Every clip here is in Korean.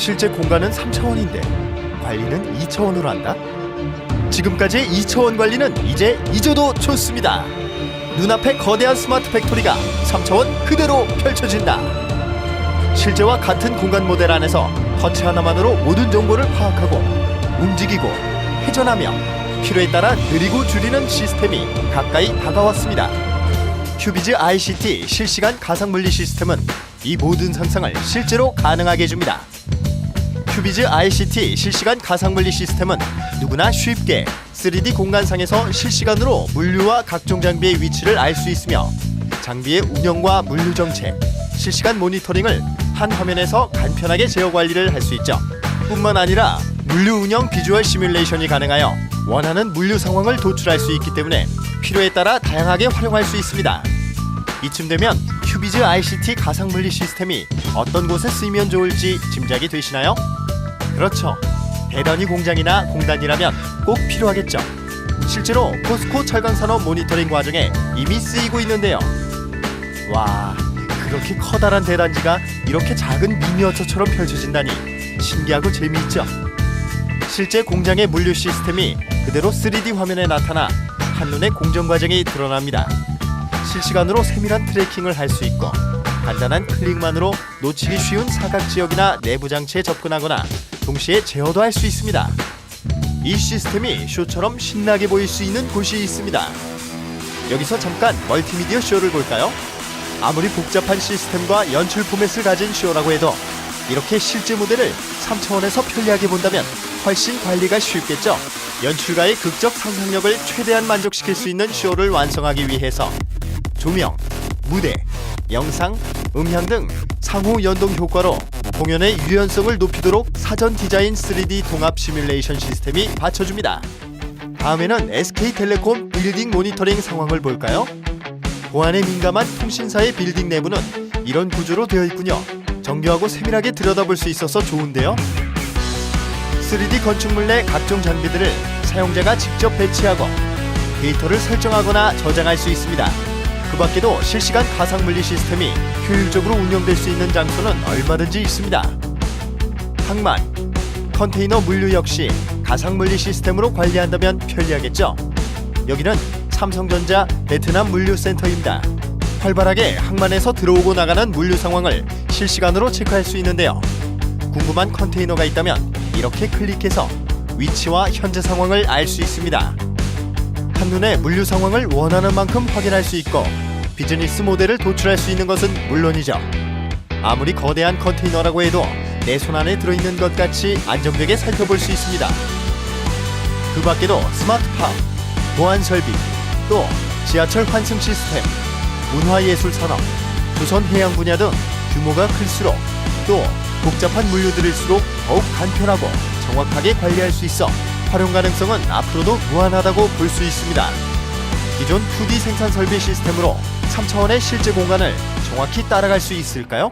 실제 공간은 3차원인데 관리는 2차원으로 한다? 지금까지의 2차원 관리는 이제 잊어도 좋습니다. 눈앞에 거대한 스마트 팩토리가 3차원 그대로 펼쳐진다. 실제와 같은 공간 모델 안에서 터치 하나만으로 모든 정보를 파악하고 움직이고 회전하며 필요에 따라 느리고 줄이는 시스템이 가까이 다가왔습니다. 큐비즈 ICT 실시간 가상 물리 시스템은 이 모든 상상을 실제로 가능하게 해줍니다. 큐비즈 ICT 실시간 가상 물리 시스템은 누구나 쉽게 3D 공간상에서 실시간으로 물류와 각종 장비의 위치를 알 수 있으며 장비의 운영과 물류 정책, 실시간 모니터링을 한 화면에서 간편하게 제어 관리를 할 수 있죠. 뿐만 아니라 물류 운영 비주얼 시뮬레이션이 가능하여 원하는 물류 상황을 도출할 수 있기 때문에 필요에 따라 다양하게 활용할 수 있습니다. 이쯤 되면 큐비즈 ICT 가상 물리 시스템이 어떤 곳에 쓰이면 좋을지 짐작이 되시나요? 그렇죠. 대단위 공장이나 공단이라면 꼭 필요하겠죠. 실제로 포스코 철강 산업 모니터링 과정에 이미 쓰이고 있는데요. 와, 그렇게 커다란 대단지가 이렇게 작은 미니어처처럼 펼쳐진다니 신기하고 재미있죠. 실제 공장의 물류 시스템이 그대로 3D 화면에 나타나 한눈에 공정 과정이 드러납니다. 실시간으로 세밀한 트래킹을 할 수 있고 간단한 클릭만으로 놓치기 쉬운 사각 지역이나 내부 장치에 접근하거나 동시에 제어도 할 수 있습니다. 이 시스템이 쇼처럼 신나게 보일 수 있는 곳이 있습니다. 여기서 잠깐 멀티미디어 쇼를 볼까요? 아무리 복잡한 시스템과 연출 포맷을 가진 쇼라고 해도 이렇게 실제 무대를 3차원에서 편리하게 본다면 훨씬 관리가 쉽겠죠. 연출가의 극적 상상력을 최대한 만족시킬 수 있는 쇼를 완성하기 위해서 조명, 무대, 영상, 음향 등 상호 연동 효과로 공연의 유연성을 높이도록 사전 디자인 3D 동합 시뮬레이션 시스템이 받쳐줍니다. 다음에는 SK텔레콤 빌딩 모니터링 상황을 볼까요? 보안에 민감한 통신사의 빌딩 내부는 이런 구조로 되어 있군요. 정교하고 세밀하게 들여다볼 수 있어서 좋은데요. 3D 건축물 내 각종 장비들을 사용자가 직접 배치하고 데이터를 설정하거나 저장할 수 있습니다. 그 밖에도 실시간 가상 물리 시스템이 효율적으로 운영될 수 있는 장소는 얼마든지 있습니다. 항만, 컨테이너 물류 역시 가상 물리 시스템으로 관리한다면 편리하겠죠. 여기는 삼성전자 베트남 물류센터입니다. 활발하게 항만에서 들어오고 나가는 물류 상황을 실시간으로 체크할 수 있는데요. 궁금한 컨테이너가 있다면 이렇게 클릭해서 위치와 현재 상황을 알 수 있습니다. 한눈에 물류 상황을 원하는 만큼 확인할 수 있고 비즈니스 모델을 도출할 수 있는 것은 물론이죠. 아무리 거대한 컨테이너라고 해도 내 손 안에 들어있는 것 같이 안정되게 살펴볼 수 있습니다. 그 밖에도 스마트팜, 보안 설비, 또 지하철 환승 시스템, 문화예술 산업, 조선 해양 분야 등 규모가 클수록 또 복잡한 물류들일수록 더욱 간편하고 정확하게 관리할 수 있어 활용 가능성은 앞으로도 무한하다고 볼 수 있습니다. 기존 2D 생산 설비 시스템으로 3차원의 실제 공간을 정확히 따라갈 수 있을까요?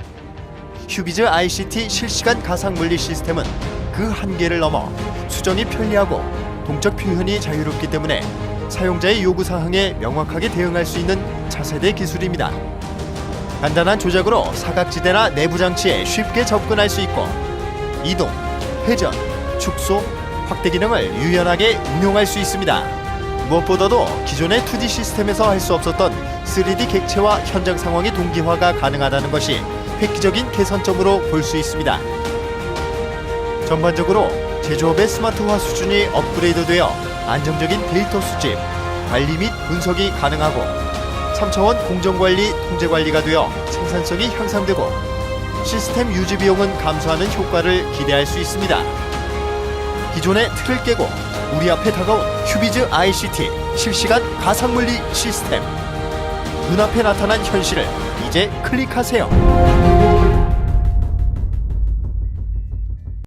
휴비즈 ICT 실시간 가상 물리 시스템은 그 한계를 넘어 수정이 편리하고 동적 표현이 자유롭기 때문에 사용자의 요구 사항에 명확하게 대응할 수 있는 차세대 기술입니다. 간단한 조작으로 사각지대나 내부 장치에 쉽게 접근할 수 있고 이동, 회전, 축소, 확대 기능을 유연하게 운용할 수 있습니다. 무엇보다도 기존의 2D 시스템에서 할 수 없었던 3D 객체와 현장 상황의 동기화가 가능하다는 것이 획기적인 개선점으로 볼 수 있습니다. 전반적으로 제조업의 스마트화 수준이 업그레이드되어 안정적인 데이터 수집, 관리 및 분석이 가능하고 3차원 공정관리, 통제관리가 되어 생산성이 향상되고 시스템 유지 비용은 감소하는 효과를 기대할 수 있습니다. 기존의 틀을 깨고 우리 앞에 다가온 휴비즈 ICT 실시간 가상물리 시스템 눈앞에 나타난 현실을 이제 클릭하세요.